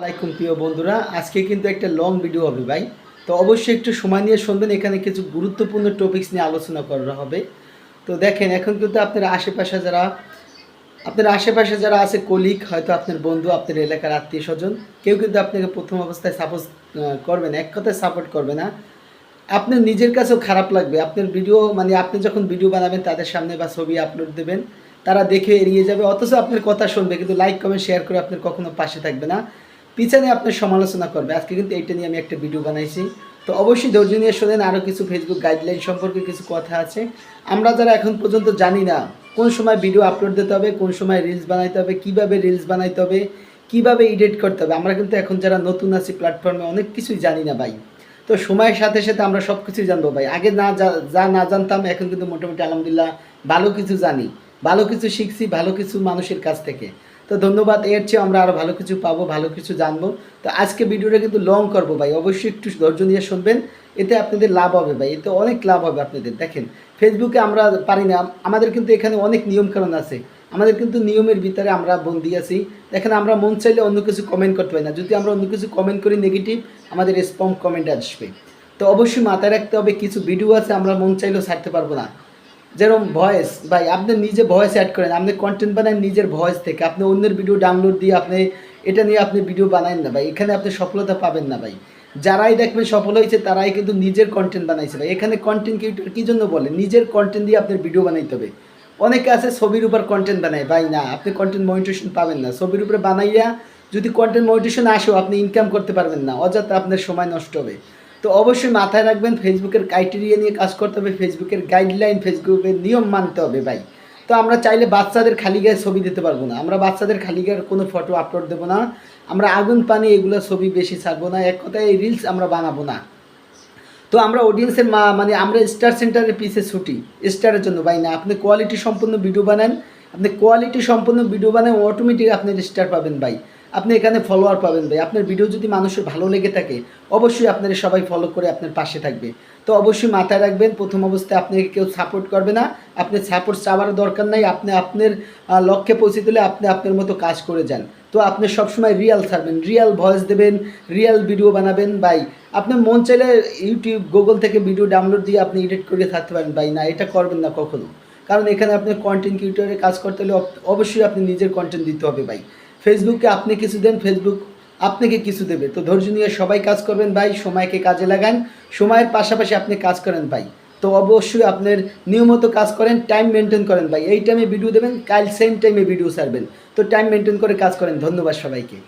আলাইকুম প্রিয় বন্ধুরা, আজকে কিন্তু একটা লং ভিডিও হবে ভাই। তো অবশ্যই একটু সময় নিয়ে শুনবেন, এখানে কিছু গুরুত্বপূর্ণ টপিকস নিয়ে আলোচনা করা হবে। তো দেখেন, এখন কিন্তু আপনার আশেপাশে যারা, আপনার আশেপাশে যারা আছে কলিগ হয়তো আপনার বন্ধু, আপনার এলাকার আত্মীয় স্বজন কেউ কিন্তু আপনাকে প্রথম অবস্থায় সাপোজ করবে না, এক কথায় সাপোর্ট করবে না। আপনার নিজের কাছেও খারাপ লাগবে। আপনার ভিডিও মানে আপনি যখন ভিডিও বানাবেন, তাদের সামনে বা ছবি আপলোড দেবেন, তারা দেখে এড়িয়ে যাবে। অথচ আপনার কথা শুনবে, কিন্তু লাইক কমেন্ট শেয়ার করে আপনার কখনো পাশে থাকবে না। পিছনে আপনার সমালোচনা করবে। আজকে কিন্তু এইটা নিয়ে আমি একটা ভিডিও বানাইছি। তো অবশ্যই ধৈর্য নিয়ে শোনেন আরও কিছু ফেসবুক গাইডলাইন সম্পর্কে কিছু কথা আছে। আমরা যারা এখন পর্যন্ত জানি না কোন সময় ভিডিও আপলোড দিতে হবে, কোন সময় রিলস বানাইতে হবে, কীভাবে রিলস বানাইতে হবে, কীভাবে এডিট করতে হবে, আমরা কিন্তু এখন যারা নতুন আছি প্ল্যাটফর্মে অনেক কিছুই জানি না ভাই। তো সময়ের সাথে সাথে আমরা সব কিছুই জানব ভাই। আগে না যা- যা না জানতাম, এখন কিন্তু মোটামুটি আলহামদুলিল্লাহ ভালো কিছু জানি, ভালো কিছু শিখছি, ভালো কিছু মানুষের কাছ থেকে। তো ধন্যবাদ, এর চেয়ে আমরা আরও ভালো কিছু পাবো, ভালো কিছু জানব। তো আজকে ভিডিওটা কিন্তু লং করব ভাই, অবশ্যই একটু ধৈর্য নিয়ে শুনবেন, এতে আপনাদের লাভ হবে ভাই, এতে অনেক লাভ হবে আপনাদের, দেখেন। ফেসবুকে আমরা পারি না, আমাদের কিন্তু এখানে অনেক নিয়মকানুন আছে, আমাদের কিন্তু নিয়মের ভিতরে আমরা বন্দি আছি। দেখেন, আমরা মন চাইলে অন্য কিছু কমেন্ট করতে পারি না, যদি আমরা অন্য কিছু কমেন্ট করি নেগেটিভ আমাদের স্পম কমেন্ট আসবে। তো অবশ্যই মাথায় রাখতে হবে, কিছু ভিডিও আছে আমরা মন চাইলেও ছাড়তে পারব না। যেরকম ভয়েস ভাই, আপনি নিজে ভয়েস অ্যাড করেন, আপনি কন্টেন্ট বানান নিজের ভয়েস থেকে, আপনি অন্যের ভিডিও ডাউনলোড দিয়ে আপনি, এটা নিয়ে আপনি ভিডিও বানান না, ভাই, এখানে আপনি সফলতা পাবেন না, ভাই। যারাই দেখবেন সফল হয়েছে, তারাই কিন্তু নিজের কন্টেন্ট বানাইছে, ভাই। এখানে কন্টেন্ট ক্রিয়েটর কী জন্য বলে? নিজের কন্টেন্ট দিয়ে আপনার ভিডিও বানাইতে হবে। অনেকে আছে ছবির উপর কন্টেন্ট বানায়, ভাই, না, আপনি কন্টেন্ট মনিটেশন পাবেন না। ছবির উপরে বানাইয়া যদি কন্টেন্ট মনিটেশন আসেও, আপনি ইনকাম করতে পারবেন না। অযথা আপনার সময় নষ্ট হবে। তো অবশ্যই মাথায় রাখবেন ফেসবুকের ক্রাইটেরিয়া নিয়ে কাজ করতে হবে ফেসবুকের গাইডলাইন ফেসবুকের নিয়ম মানতে হবে ভাই। তো আমরা চাইলে বাচ্চাদের খালি গায়ে ছবি দিতে পারব না। আমরা বাচ্চাদের খালি গায়ের কোনো ফটো আপলোড দেবো না। আমরা আগুন পানি এগুলো ছবি বেশি ছাড়বো না। এক কথায় এই রিলস আমরা বানাবো না। তো আমরা অডিয়েন্সের মা মানে আমরা স্টার সেন্টারের পিছে ছুটি। স্টারের জন্য ভাই না, আপনি কোয়ালিটি সম্পন্ন ভিডিও বানান। আপনি কোয়ালিটি সম্পন্ন ভিডিও বানান অটোমেটিক আপনি স্টার পাবেন ভাই। আপনি এখানে ফলোয়ার পাবেন ভাই। আপনার ভিডিও যদি মানুষের ভালো লেগে থাকে, অবশ্যই আপনারা সবাই ফলো করে আপনার পাশে থাকবে। তো অবশ্যই মাথায় রাখবেন, প্রথম অবস্থায় আপনাকে কেউ সাপোর্ট করবে না। আপনি সাপোর্ট চাওয়ার দরকার নাই। আপনি আপনার লক্ষ্যে পৌঁছে দিলে আপনি আপনার মতো কাজ করে যান। তো আপনি সবসময় রিয়াল ছাড়বেন রিয়াল ভয়েস দেবেন রিয়াল ভিডিও বানাবেন ভাই। আপনার মন চাইলে ইউটিউব গুগল থেকে ভিডিও ডাউনলোড দিয়ে আপনি এডিট করে থাকতে পারেন ভাই। না, এটা করবেন না কখনো। কারণ এখানে আপনার কন্টেন্ট ক্রিয়েটরে কাজ করতে হলে অবশ্যই আপনি নিজের কন্টেন্ট দিতে হবে ভাই। ফেসবুকে আপনি কিছু দেন, ফেসবুক আপনাকে কিছু দেবে। তো ধৈর্য নিয়ে সবাই কাজ করবেন ভাই, সময়কে কাজে লাগান। সময়ের পাশাপাশি আপনি কাজ করেন ভাই। তো অবশ্যই আপনার নিয়মিত কাজ করেন টাইম মেনটেন করেন ভাই। এই টাইমে ভিডিও দেবেন, কাল সেম টাইমে ভিডিও সারবেন তো টাইম মেনটেন করে কাজ করেন। ধন্যবাদ সবাইকে।